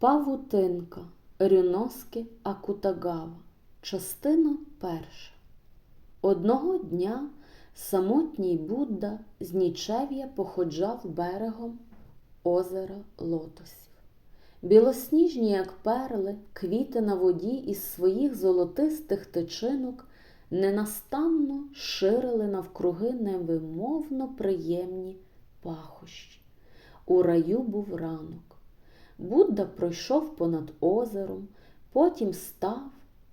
Павутинка Рюноски Акутагава. Частина перша. Одного дня самотній Будда з нічев'я походжав берегом озера Лотосів. Білосніжні, як перли, квіти на воді із своїх золотистих тичинок ненастанно ширили навкруги невимовно приємні пахощі. У раю був ранок. Будда пройшов понад озером, потім став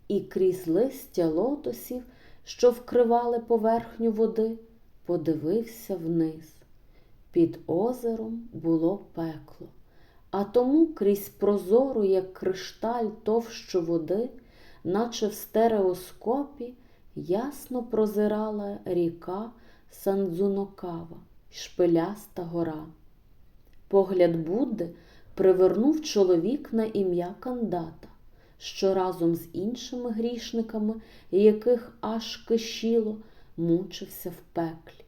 і крізь листя лотосів, що вкривали поверхню води, подивився вниз. Під озером було пекло, а тому крізь прозору, як кришталь товщу води, наче в стереоскопі, ясно прозирала ріка Сандзунокава, шпиляста гора. Погляд Будди привернув чоловік на ім'я Кандата, що разом з іншими грішниками, яких аж кишіло, мучився в пеклі.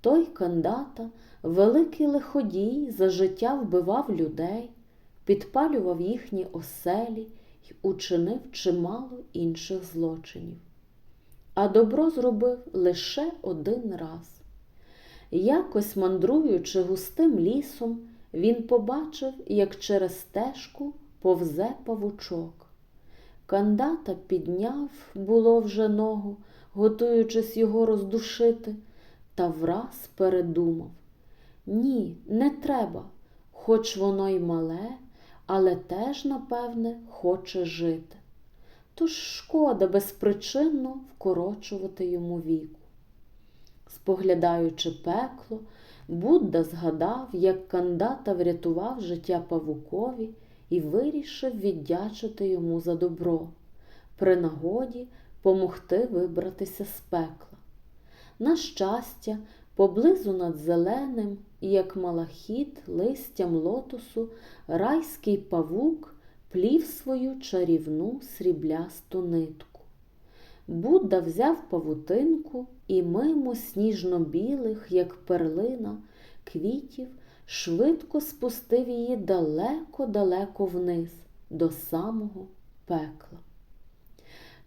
Той кандата, великий лиходій, за життя вбивав людей, підпалював їхні оселі й учинив чимало інших злочинів. А добро зробив лише один раз. Якось мандруючи густим лісом, він побачив, як через стежку повзе павучок. Кандата підняв, було вже ногу, готуючись його роздушити, та враз передумав. Ні, не треба, хоч воно й мале, але теж, напевне, хоче жити. Тож шкода безпричинно вкорочувати йому віку. Споглядаючи пекло, Будда згадав, як кандата врятував життя павукові і вирішив віддячити йому за добро, при нагоді помогти вибратися з пекла. На щастя, поблизу над зеленим, як малахіт, листям лотосу, райський павук плів свою чарівну сріблясту нитку. Будда взяв павутинку і мимо сніжно-білих, як перлина, квітів, швидко спустив її далеко-далеко вниз, до самого пекла.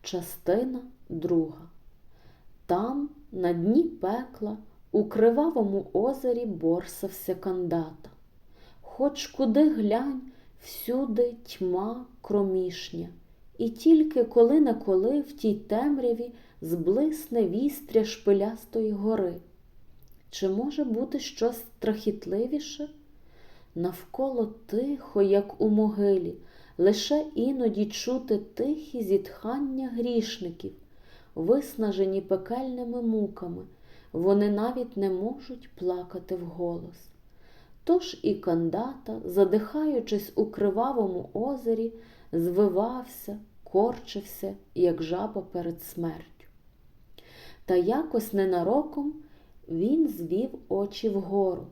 Частина друга. Там, на дні пекла, у кривавому озері борсався кандата. Хоч куди глянь, всюди тьма кромішня, і тільки коли не коли в тій темряві зблисне вістря шпилястої гори. Чи може бути щось страхітливіше? Навколо тихо, як у могилі, лише іноді чути тихі зітхання грішників, виснажені пекельними муками, вони навіть не можуть плакати вголос. Тож і кандата, задихаючись у кривавому озері, звивався, корчився, як жаба перед смертю. Та якось ненароком він звів очі вгору.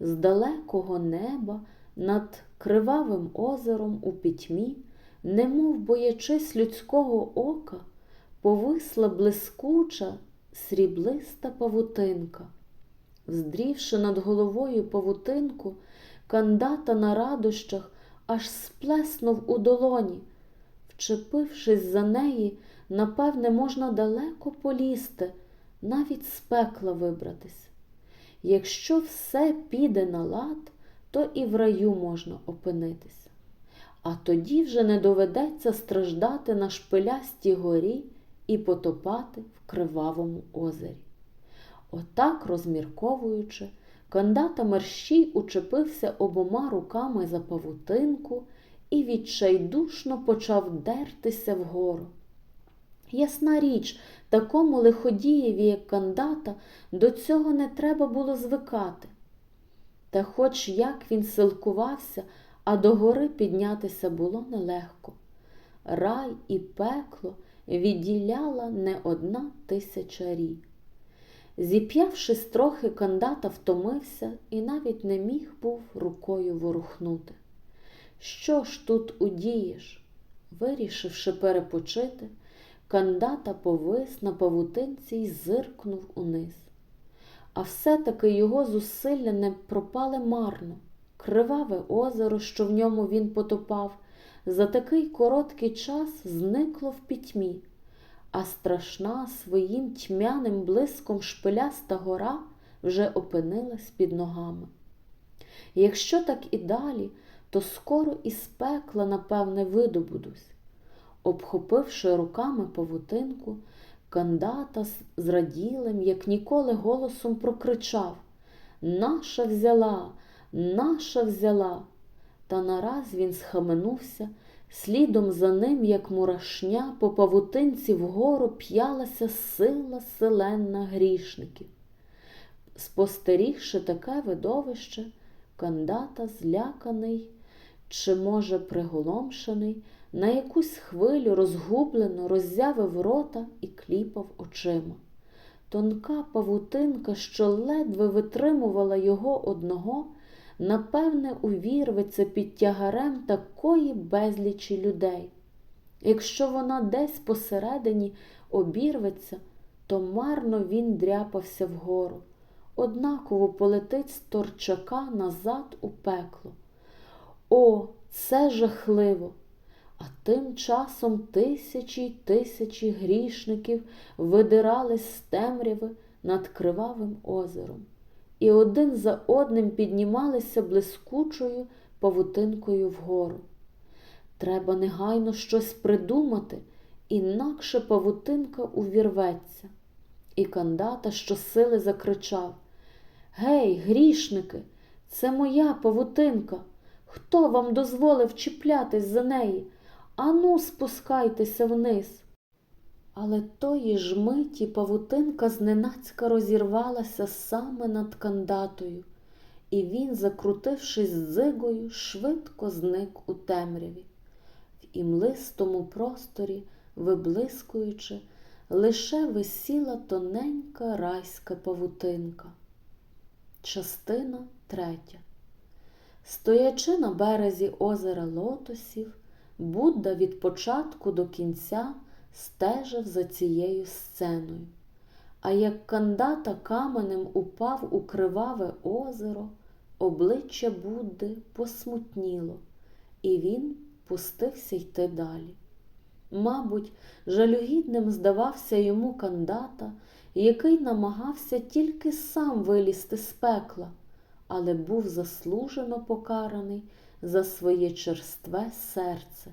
З далекого неба над кривавим озером у пітьмі, немов боячись людського ока, повисла блискуча сріблиста павутинка. Вздрівши над головою павутинку, кандата на радощах аж сплеснув у долоні. Вчепившись за неї, напевне, можна далеко полізти, навіть з пекла вибратись. Якщо все піде на лад, то і в раю можна опинитися. А тоді вже не доведеться страждати на шпилястій горі і потопати в кривавому озері. Отак, розмірковуючи, кандата мерщій учепився обома руками за павутинку і відчайдушно почав дертися вгору. Ясна річ, такому лиходієві, як кандата, до цього не треба було звикати. Та хоч як він силкувався, а до гори піднятися було нелегко. Рай і пекло відділяла не одна тисяча рій. Зіп'явшись трохи, кандата втомився і навіть не міг був рукою ворухнути. Що ж тут удієш? Вирішивши перепочити, кандата повис на павутинці й зиркнув униз. А все-таки його зусилля не пропали марно. криваве озеро, що в ньому він потопав, за такий короткий час зникло в пітьмі, а страшна своїм тьмяним блиском шпиляста гора вже опинилась під ногами. Якщо так і далі, то скоро із пекла, напевне, видобудусь. Обхопивши руками павутинку, кандата зраділим, як ніколи, голосом прокричав Наша взяла, наша взяла. Та нараз він схаменувся, слідом за ним, як мурашня, по павутинці вгору п'ялася сила селенна грішників. Спостерігши таке видовище, кандата зляканий, чи, може, приголомшений, на якусь хвилю розгублено роззявив рота і кліпав очима. Тонка павутинка, що ледве витримувала його одного, напевне, увірветься під тягарем такої безлічі людей. Якщо вона десь посередині обірветься, то марно він дряпався вгору, однаково полетить з торчака назад у пекло. О, це жахливо! А тим часом тисячі й тисячі грішників видирались з темряви над кривавим озером, і один за одним піднімалися блискучою павутинкою вгору. Треба негайно щось придумати, інакше павутинка увірветься. І кандата щосили закричав Гей, грішники, це моя павутинка. Хто вам дозволив чіплятись за неї? Ану, спускайтеся вниз. Але тої ж миті павутинка зненацька розірвалася саме над кандатою, і він, закрутившись зигою, швидко зник у темряві. В імлистому просторі, виблискуючи, лише висіла тоненька райська павутинка. Частина третя. Стоячи на березі озера лотосів, Будда від початку до кінця стежив за цією сценою. А як кандата каменем упав у криваве озеро, обличчя Будди посмутніло, і він пустився йти далі. Мабуть, жалюгідним здавався йому кандата, який намагався тільки сам вилізти з пекла, але був заслужено покараний за своє черстве серце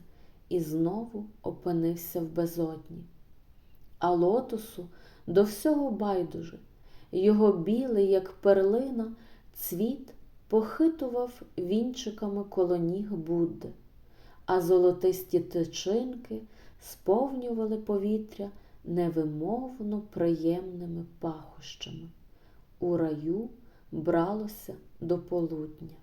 і знову опинився в безодні. А лотосу до всього байдуже, його білий, як перлина, цвіт похитував вінчиками коло ніг Будди, а золотисті тичинки сповнювали повітря невимовно приємними пахощами. У раю бралося до полудня.